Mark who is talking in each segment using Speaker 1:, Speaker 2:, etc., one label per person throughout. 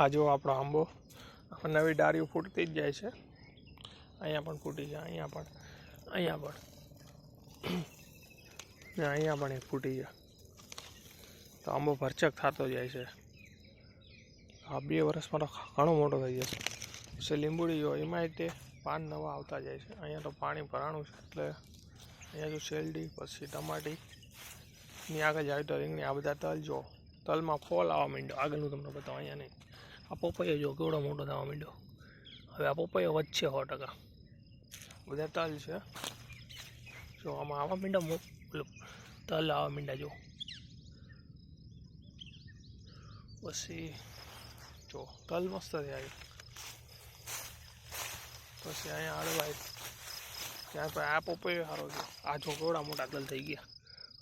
Speaker 1: આ જો આપણો આંબો. નવી ડાળીઓ ફૂટતી જ જાય છે. અહીંયા પણ ફૂટી જાય અહીંયા પણ અહીંયા પણ. અહીંયા પણ એક ફૂટી જાય તો આંબો ભરચક થતો જાય છે. આ બે વર્ષમાં તો ઘણો મોટો થઈ જશે. પછી લીંબુડી જો એમાંય તે પાન નવા આવતા જાય છે. અહીંયા તો પાણી ભરાણું છે એટલે અહીંયા જો શેરડી, પછી ટમાટી, ની આગળ જાય તો રીંગણી, આ બધા તલ જો. તલમાં ફોલ આવવા માંડ્યો. આગળનું તમને બતાવો, અહીંયા નહીં. આ પપૈયો જો કેવડો મોટો થવા માંડ્યો. હવે આ પપૈયો વધશે સો ટકા. બધા તલ છે. જો આમાં આવવા માંડ્યા મો પેલું તલ આવવા માંડ્યા જો. પછી જો તલ મસ્ત થયા. પછી અહીંયા હળવાય ત્યાં પછી આ પપૈયો સારો છે. આ જો કેવડા મોટા તલ થઈ ગયા.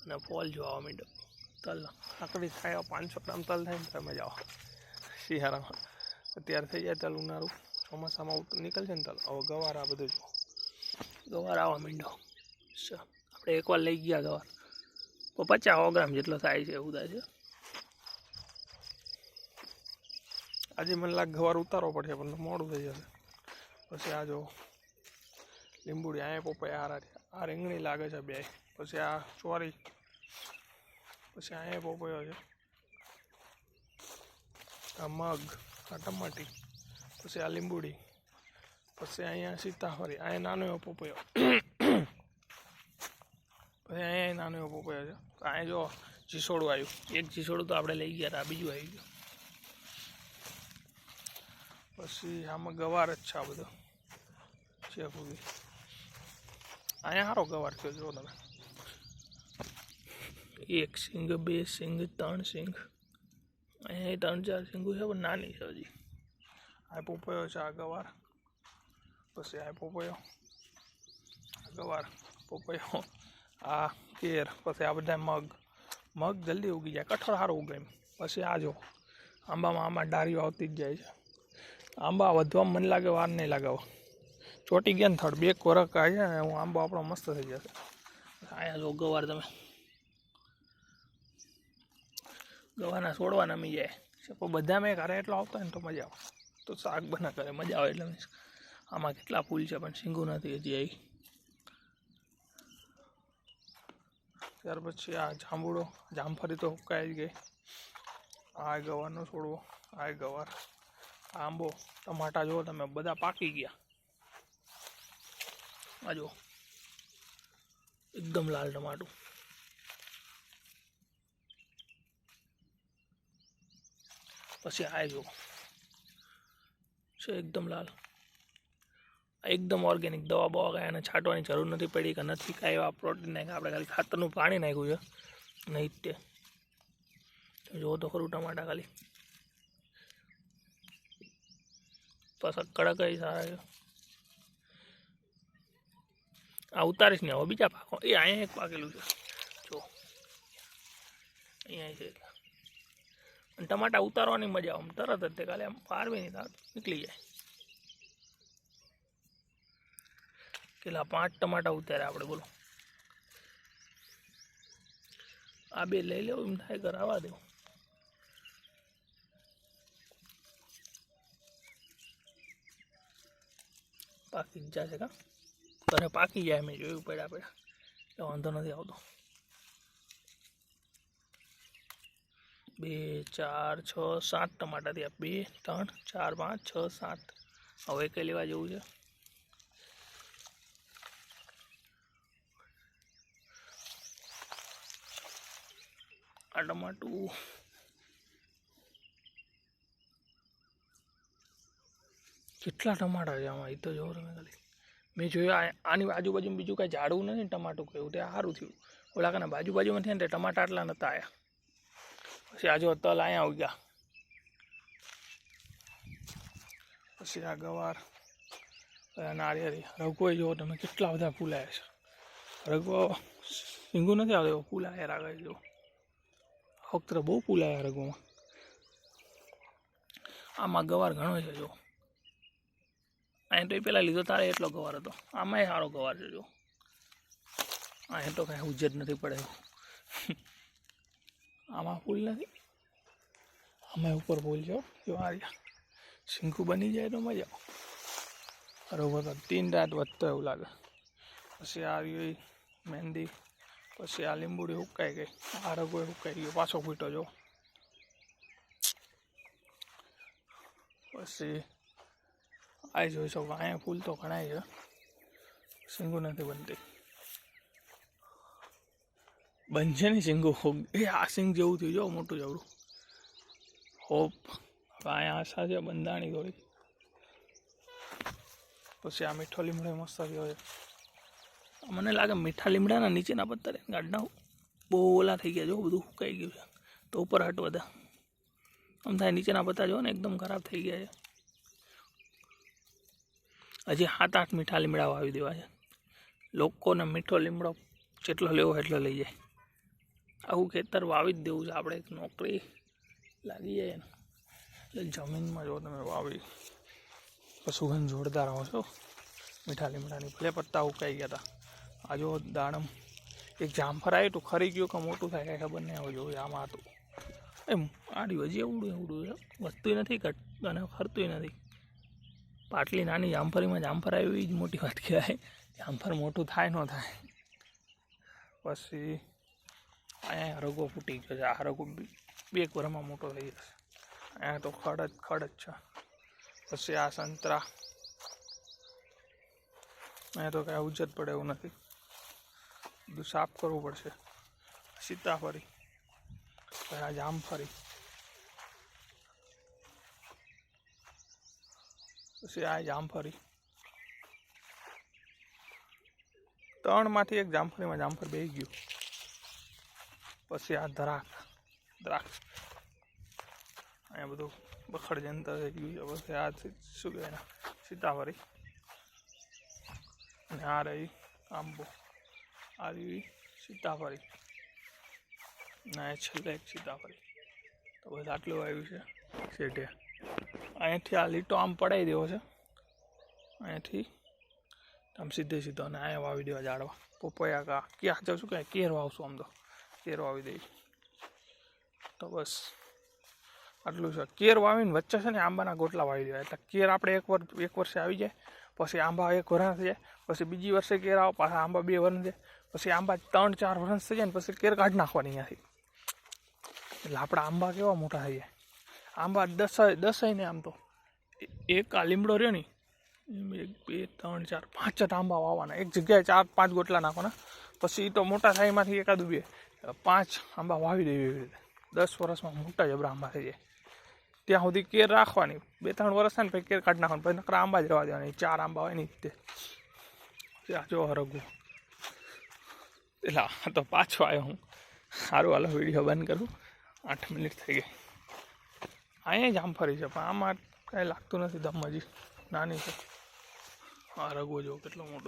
Speaker 1: અને ફોલ જો આવવા માંડ્યો તલ આકડી થાય, પાંચસો ગ્રામ તલ થાય ને તમે જાઓ. શિયાળામાં અત્યારે થઈ જાય તલ ઉનાળું. ચોમાસામાં નીકળશે ને ચાલો. હવે ગવાર આ બધું જો. ગવાર આવવા માંડ્યો આપણે એકવાર લઈ ગયા ગવાર. તો પચાસ ગ્રામ જેટલો થાય છે, એવું થાય છે. આજે મને લાગે ગવાર ઉતારવો પડશે, પણ મોડું થઈ જશે. પછી આ જો લીંબુડી અહીંયા પપૈયા હારા આ રીંગણી લાગે છે બે. પછી આ ચોરી. પછી અહીંયા પપૈયો છે. આ મગ, આ ટમાટી, પછી આ લીંબુડી, પછી અહીંયા સીતાફળી, અહીંયા નાનો એવો પોપયો. પછી અહીંયા નાનો એવો પોપયો છે. અહીંયા જો જીસોડું આવ્યું. એક જીસોડું તો આપણે લઈ ગયા હતા બીજું આવી ગયું. પછી આમાં ગવાર જ છે આ બધો. છે ફૂગી અહીંયા સારો ગવાર છે, જો તમે. એક સિંગ, બે સિંગ, ત્રણ સિંગ. અહીંયા ત્રણ ચાર સિંગુ છે પણ નાની છે હજી. આ પોપયો છે આ ગવાર. પછી આ પોપયો આ ગવાર પોપયો આ કેર પછી આ બધા મગ. મગ જલ્દી ઉગી જાય. કઠોળ સારું ઉગે એમ. પછી આ જો આંબામાં આમાં ડાળીઓ આવતી જ જાય છે. આંબા વધવામાં મને લાગે વાર નહીં લાગે હવે. ચોટી ગયા ને થડ બે કોરક આવે છે ને હું આંબો આપણો મસ્ત થઈ જશે. અહીંયા જો ગવાર તમે ગવારના છોડવા નમી જાય. છે પણ બધા મેં ઘરે એટલો આવતો ને તો મજા આવે. તો શાક બના કરે મજા આવે એટલે મીન્સ આમાં કેટલા ફૂલ છે પણ શીંગું નથી હજી આવી ત્યાર પછી આ જાંબુડો જામફળી તો હુકાઈ જ ગઈ. આ ગવારનો છોડવો, આ ગવાર. આંબો, ટમાટા જુઓ તમે, બધા પાકી ગયા. આ જુઓ. એકદમ લાલ ટમાટું. પછી આ જુઓ છે એકદમ લાલ. એકદમ ઓર્ગેનિક દવા બવા કાંઈ એને છાંટવાની જરૂર નથી પડી કે નથી કાંઈ એવા પ્રોટીન નાખ્યા. આપણે ખાલી ખાતરનું પાણી નાખ્યું છે. નહીં તે. જુઓ તો ખરું ટમાટા ખાલી. પાછા કડક જ સારા છે. આ ઉતારીશ ને હવે બીજા પાકો. એ અહીંયા એક પાકેલું છે. જો અહીંયા છે. અને ટમાટા ઉતારવાની મજા આમ તરત જ તે કાલે આમ પારવી નહીં થાય નીકળી જાય. કેટલા પાંચ ટમાટા ઉતાર્યા આપણે, બોલો. આ બે લઈ લેવું, એમ થાય ઘર આવવા દેવું. પાકી જશે કા? તને પાકી જાય, મેં જોયું, પડ્યા પડ્યા. વાંધો નથી આવતો. બે, ચાર, છ, સાત ટમાટા થયા. બે, ત્રણ, ચાર, પાંચ, છ, સાત. હવે કઈ લેવા જેવું છે? આ ટમાટું. કેટલા ટમાટા છે આમાં? એ તો જોવો તમે ખાલી. મેં જોયું આની આજુબાજુમાં બીજું કાંઈ ઝાડવું નથી ટમાટું કહ્યું તે સારું થયું. ઓલા કાના બાજુ બાજુમાં થયા ને તે ટમાટા આટલા નહોતા આવ્યા પછી આજો તલ અહીંયા આવી ગયા. પછી આ ગવાર, આ નારિયેળી રઘુએ જુઓ તમે કેટલા બધા ફૂલ આવ્યા છે. રઘુ સિંગુ નથી આવતો ફૂલ આવ્યા રાખે જો આ બહુ ફૂલ આવ્યા રઘુમાં આમાં ગવાર ઘણો છે જો. અહીં તો એ પહેલાં લીધો, તારે એટલો ગવાર હતો. આમાંય સારો ગવાર છે જો. અહીં તો કાંઈ ઉજ્જત નથી પડે. એવું. આમાં ફૂલ નથી. આમાં ઉપર ફૂલ છે જો આ શીંખું બની જાય તો મજા આવે. બરોબર તો તીન રાત વધતો એવું લાગે. પછી આ રહ્યું ઈ મહેંદી, પછી આ લીંબુડી હુકાઈ ગઈ, આ રગો હુકાઈ ગયો. પાછો ફૂટો જો પછી આ જોઈ શકો, અહીંયા ફૂલ તો ઘણાય છે. શીંગું નથી બનતી. બનશે ને સિંગો એ આ સિંગ જેવું થયું. જો, મોટું જવડું હોપ. અહીંયા આશા છે, બંધાણી થોડી. પછી આ મીઠો લીમડો મસ્ત થયો છે. મને લાગે મીઠા લીમડાના નીચેના પત્તર ગાડના બહુ ઓલા થઈ ગયા જો બધું સુકાઈ ગયું છે. તો ઉપર હટ બધા. આમ થાય નીચેના પત્તા જો ને, એકદમ ખરાબ થઈ ગયા છે. હજી સાત આઠ મીઠા લીમડા વાવી દેવા છે. લોકોને મીઠો લીમડો જેટલો લેવો એટલો લઈ જાય. આવું ખેતર વાવી જ દેવું છે. આપણે નોકરી લાગી જાય એટલે જમીનમાં જો તમે વાવી સુગંધ જોરદાર આવો છો. મીઠા લીમડાની ભલે પત્તા ઉકાઈ ગયા હતા આ જો દાડમ એક જામફળ આવ્યું હતું ખરી ગયું કે મોટું થાય કાંઈ ખબર નહીં આવે જોયું આમાં હતું. એમ આડ્યું હજી એવડું એવડું છે. વધતું નથી ઘટ, અને ફરતું નથી. પાટલી નાની જામફળીમાં જામફળ આવ્યું એ જ મોટી વાત કહેવાય. જામફળ મોટું થાય ન થાય. પછી અહીંયા રગો ફૂટી ગયો છે. આ રગો બી- વરમાં મોટો થઈ જશે અહીંયા તો ખડ જ ખડ જ છે. પછી આ સંતરા. અહીંયા તો કાંઈ ઉજત પડે એવું નથી. બધું સાફ કરવું પડશે. સીતાફળી આ જામફળી પછી આ જામફળી ત્રણમાંથી એક જામફળીમાં જામફળ બે ગયું. પછી આ દ્રાક્ષ. દ્રાક્ષ. અહીંયા બધું બખડ જનતા થઈ ગયું છે. પછી આ શું કહેવાય સીતાફળી અને આ રહી આંબો. આ રહી સીતાફળી અને છેલ્લે એક સીતાફળી તો બસ આટલું આવ્યું છે શેઠે. અહીંયાથી આ લીટો આમ પડાવી દેવો છે. અહીંયાથી આમ સીધે સીધો અને અહીંયા વાવી દેવા ઝાડવા. પપૈયા કા ક્યાં જાઉં છું? કહે કેર વાવશું આમ તો. કેર વાવી દઈ તો બસ. આટલું છે. કેર વાવીને વચ્ચે છે ને આંબાના ગોટલા વાવી દેવાય એટલે કેર આપણે એક વર્ષ એક વર્ષે આવી જાય, પછી આંબા એક વર્ષ થઈ જાય પછી બીજી વર્ષે કેર આવે, પાછા આંબા બે વર્ષ જાય પછી આંબા ત્રણ ચાર વર્ષ થઈ જાય ને પછી કેર કાઢી નાખવાની અહીંયાથી. એટલે આપણા આંબા કેવા મોટા થઈ જાય આંબા દસ દસ ને આમ તો. એક આ લીમડો રહ્યો ને એમ એક, બે, ત્રણ, ચાર, પાંચ જ આંબા વાવવાના. એક જગ્યાએ ચાર, પાંચ ગોટલા નાખવાના. પછી તો મોટા એમાંથી એકાદું બે, પાંચ આંબા વાવી દેવી એવી રીતે. દસ વર્ષમાં મોટા જબરા આંબા થઈ જાય. ત્યાં સુધી કેર રાખવાની. બે, ત્રણ વર્ષ થાય ને પછી કેર કાઢી નાખવાની. પછી નકરા આંબા જ રહેવા દેવાની. ચાર આંબા હોય ને એ રીતે. ત્યાં જો હરગવું. એટલે તો પાછો આવ્યો હું. સારું હાલો, વીડિયો બંધ કરું. આઠ મિનિટ થઈ ગઈ. અહીંયા જ આમ ફરી છે, પણ આમાં કાંઈ લાગતું નથી દમ હજી નાની છે. આ રગો જો કેટલો મોટો